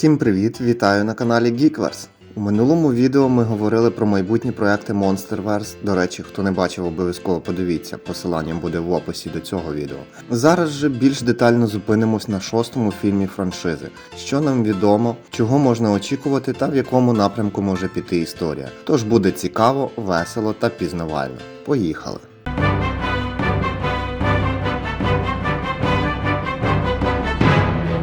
Всім привіт! Вітаю на каналі Geekverse. У минулому відео ми говорили про майбутні проекти Monsterverse. До речі, хто не бачив, обов'язково подивіться, посилання буде в описі до цього відео. Зараз же більш детально зупинимось на шостому фільмі франшизи, що нам відомо, чого можна очікувати та в якому напрямку може піти історія. Тож буде цікаво, весело та пізнавально. Поїхали!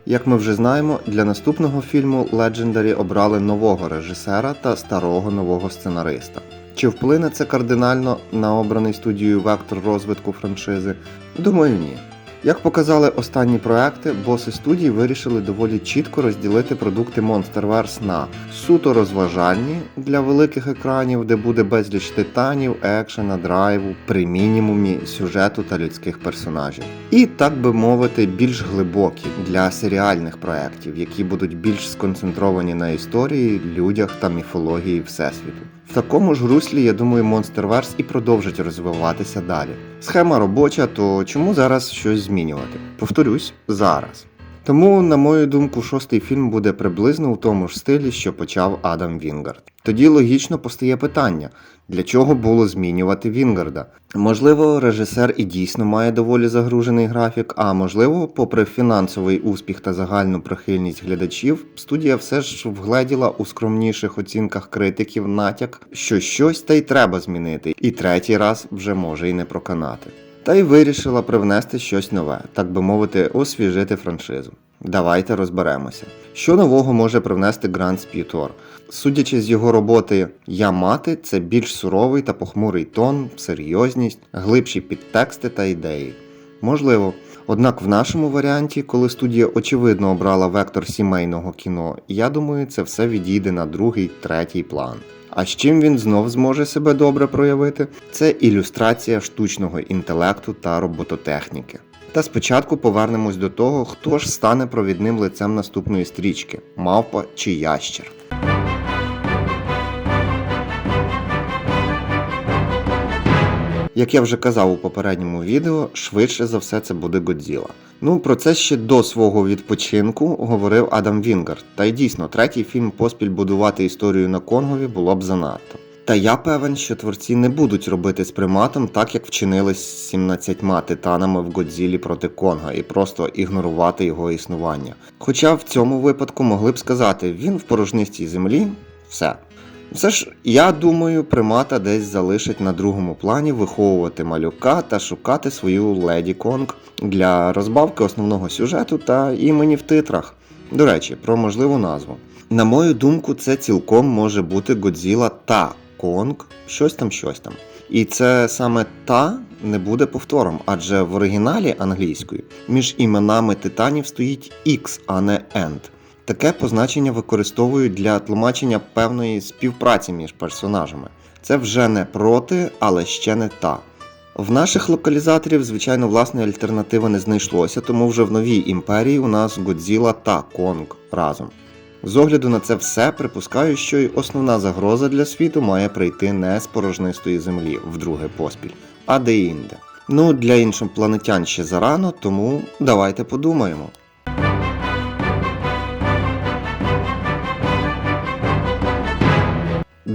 Як ми вже знаємо, для наступного фільму Legendary обрали нового режисера та старого нового сценариста. Чи вплине це кардинально на обраний студією вектор розвитку франшизи? Думаю, ні. Як показали останні проекти, боси студії вирішили доволі чітко розділити продукти Monsterverse на суто розважальні для великих екранів, де буде безліч титанів, екшена, драйву, при мінімумі сюжету та людських персонажів. І так би мовити, більш глибокі для серіальних проєктів, які будуть більш сконцентровані на історії, людях та міфології Всесвіту. В такому ж руслі, я думаю, Monsterverse і продовжить розвиватися далі. Схема робоча, то чому зараз щось змінювати? Повторюсь, зараз. Тому, на мою думку, шостий фільм буде приблизно у тому ж стилі, що почав Адам Вінгард. Тоді логічно постає питання, для чого було змінювати Вінгарда? Можливо, режисер і дійсно має доволі загружений графік, а можливо, попри фінансовий успіх та загальну прихильність глядачів, студія все ж вгледіла у скромніших оцінках критиків натяк, що щось та й треба змінити, і третій раз вже може й не проканати. Та й вирішила привнести щось нове, так би мовити, освіжити франшизу. Давайте розберемося. Що нового може привнести Гранд Сп'ютор? Судячи з його роботи Я мати, це більш суровий та похмурий тон, серйозність, глибші підтексти та ідеї. Можливо. Однак в нашому варіанті, коли студія очевидно обрала вектор сімейного кіно, я думаю, це все відійде на другий, третій план. А з чим він знов зможе себе добре проявити? Це ілюстрація штучного інтелекту та робототехніки. Та спочатку повернемось до того, хто ж стане провідним лицем наступної стрічки мавпа чи ящер. Як я вже казав у попередньому відео, швидше за все це буде Годзіла. Ну про це ще до свого відпочинку говорив Адам Вінгард. Та й дійсно, третій фільм поспіль будувати історію на Конгові було б занадто. Та я певен, що творці не будуть робити з приматом так, як вчинили з 17 титанами в Годзілі проти Конга, і просто ігнорувати його існування. Хоча в цьому випадку могли б сказати, він в порожнистій землі, все. Все ж, я думаю, примата десь залишить на другому плані виховувати малюка та шукати свою леді Конг для розбавки основного сюжету та імені в титрах. До речі, про можливу назву. На мою думку, це цілком може бути Годзіла та Конг, щось там, щось там. І це саме та не буде повтором, адже в оригіналі англійською між іменами титанів стоїть X, а не End. Таке позначення використовують для тлумачення певної співпраці між персонажами. Це вже не проти, але ще не та. В наших локалізаторів, звичайно, власної альтернативи не знайшлося, тому вже в новій імперії у нас Годзіла та Конг разом. З огляду на це все, припускаю, що й основна загроза для світу має прийти не з порожнистої землі вдруге поспіль, а де-інде. Ну, для іншопланетян ще зарано, тому давайте подумаємо.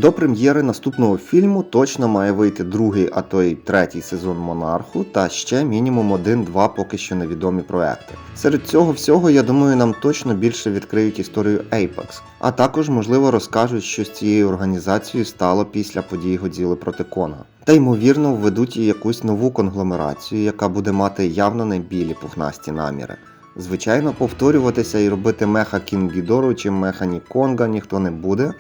До прем'єри наступного фільму точно має вийти другий, а то й третій сезон Монарху та ще мінімум один-два поки що невідомі проекти. Серед цього всього, я думаю, нам точно більше відкриють історію Apex, а також, можливо, розкажуть, що з цією організацією стало після подій Годзіли проти Конга. Та ймовірно введуть і якусь нову конгломерацію, яка буде мати явно не білі пухнасті наміри. Звичайно, повторюватися і робити меха Кінгідору чи меха Ніконга ніхто не буде.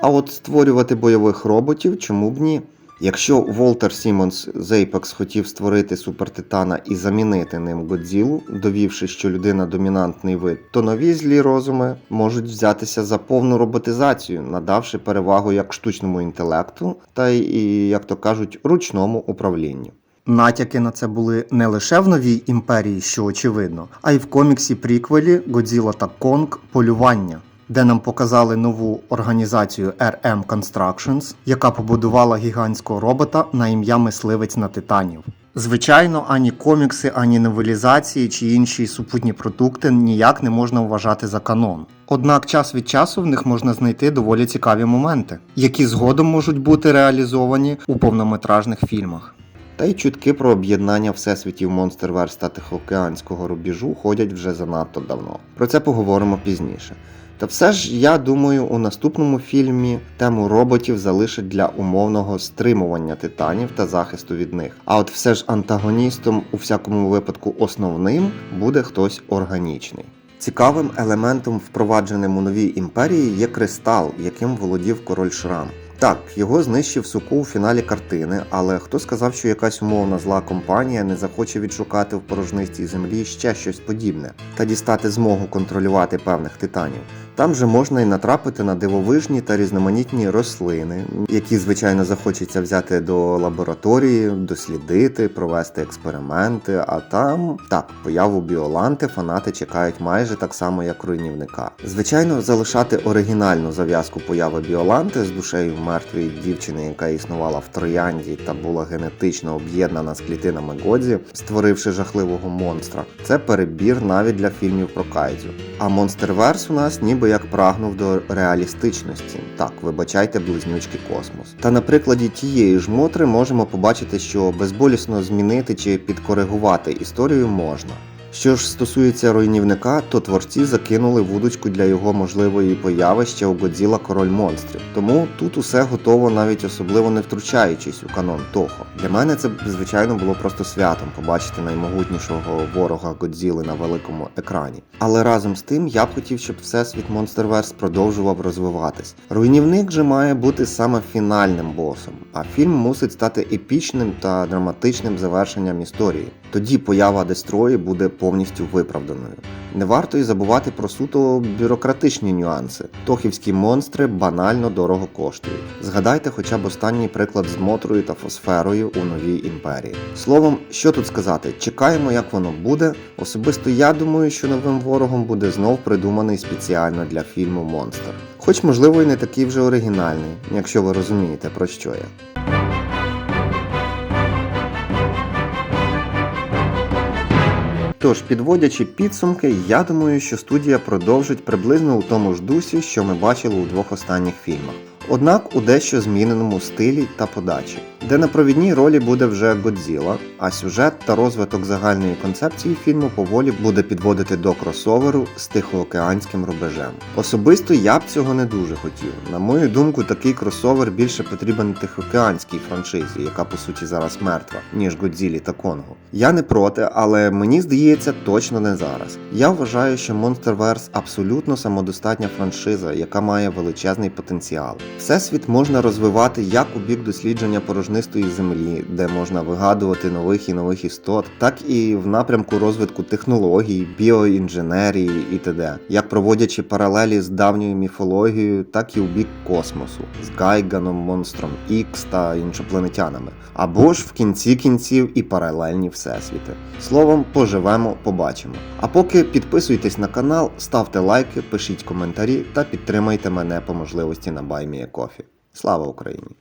А от створювати бойових роботів чому б ні? Якщо Волтер Сімонс з Apex хотів створити супертитана і замінити ним Годзілу, довівши, що людина домінантний вид, то нові злі розуми можуть взятися за повну роботизацію, надавши перевагу як штучному інтелекту, та й, як то кажуть, ручному управлінню. Натяки на це були не лише в новій імперії, що очевидно, а й в коміксі приквелі Годзіла та Конг Полювання де нам показали нову організацію RM Constructions, яка побудувала гігантського робота на ім'я мисливець на титанів. Звичайно, ані комікси, ані новелізації чи інші супутні продукти ніяк не можна вважати за канон. Однак час від часу в них можна знайти доволі цікаві моменти, які згодом можуть бути реалізовані у повнометражних фільмах. Та й чутки про об'єднання всесвітів Monsterverse та Тихоокеанського рубіжу ходять вже занадто давно. Про це поговоримо пізніше. Та все ж я думаю, у наступному фільмі тему роботів залишать для умовного стримування титанів та захисту від них. А от все ж антагоністом, у всякому випадку основним, буде хтось органічний. Цікавим елементом, впровадженим у новій імперії, є кристал, яким володів король Шрам. Так, його знищив суку у фіналі картини, але хто сказав, що якась умовна зла компанія не захоче відшукати в порожнистій землі ще щось подібне та дістати змогу контролювати певних титанів. Там же можна і натрапити на дивовижні та різноманітні рослини, які, звичайно, захочеться взяти до лабораторії, дослідити, провести експерименти. А там так, появу біоланти фанати чекають майже так само, як руйнівника. Звичайно, залишати оригінальну зав'язку появи біоланти з душею мертвої дівчини, яка існувала в Троянді та була генетично об'єднана з клітинами Годзі, створивши жахливого монстра. Це перебір навіть для фільмів про Кайдзю. А Монстерверс у нас ніби як прагнув до реалістичності. Так, вибачайте близнючки космос. Та на прикладі тієї ж мотри можемо побачити, що безболісно змінити чи підкоригувати історію можна. Що ж стосується руйнівника, то творці закинули вудочку для його можливої появи ще у Годзіла Король монстрів. Тому тут усе готово, навіть особливо не втручаючись у канон Тохо. Для мене це звичайно було просто святом побачити наймогутнішого ворога Годзіли на великому екрані. Але разом з тим я б хотів, щоб всесвіт Monsterverse продовжував розвиватись. Руйнівник же має бути саме фінальним босом, а фільм мусить стати епічним та драматичним завершенням історії. Тоді поява Дестрої буде повністю виправданою. Не варто й забувати про суто бюрократичні нюанси. Тохівські монстри банально дорого коштують. Згадайте хоча б останній приклад з Мотрою та Фосферою у новій імперії. Словом, що тут сказати, чекаємо, як воно буде. Особисто я думаю, що новим ворогом буде знов придуманий спеціально для фільму Монстр. Хоч, можливо, і не такий вже оригінальний, якщо ви розумієте, про що я. Тож, підводячи підсумки, я думаю, що студія продовжить приблизно у тому ж дусі, що ми бачили у двох останніх фільмах. Однак у дещо зміненому стилі та подачі, де на провідній ролі буде вже Годзіла, а сюжет та розвиток загальної концепції фільму поволі буде підводити до кросоверу з тихоокеанським рубежем. Особисто я б цього не дуже хотів. На мою думку, такий кросовер більше потрібен тихоокеанській франшизі, яка по суті зараз мертва, ніж Годзілі та Конго. Я не проти, але мені здається, точно не зараз. Я вважаю, що Monsterverse абсолютно самодостатня франшиза, яка має величезний потенціал. Всесвіт можна розвивати як у бік дослідження порожнистої землі, де можна вигадувати нових і нових істот, так і в напрямку розвитку технологій, біоінженерії і т.д., як проводячи паралелі з давньою міфологією, так і у бік космосу, з Гайганом, монстром Ікс та іншопланетянами, або ж в кінці кінців і паралельні всесвіти. Словом, поживемо, побачимо. А поки підписуйтесь на канал, ставте лайки, пишіть коментарі та підтримайте мене по можливості на Баймія Кофі. Слава Україні!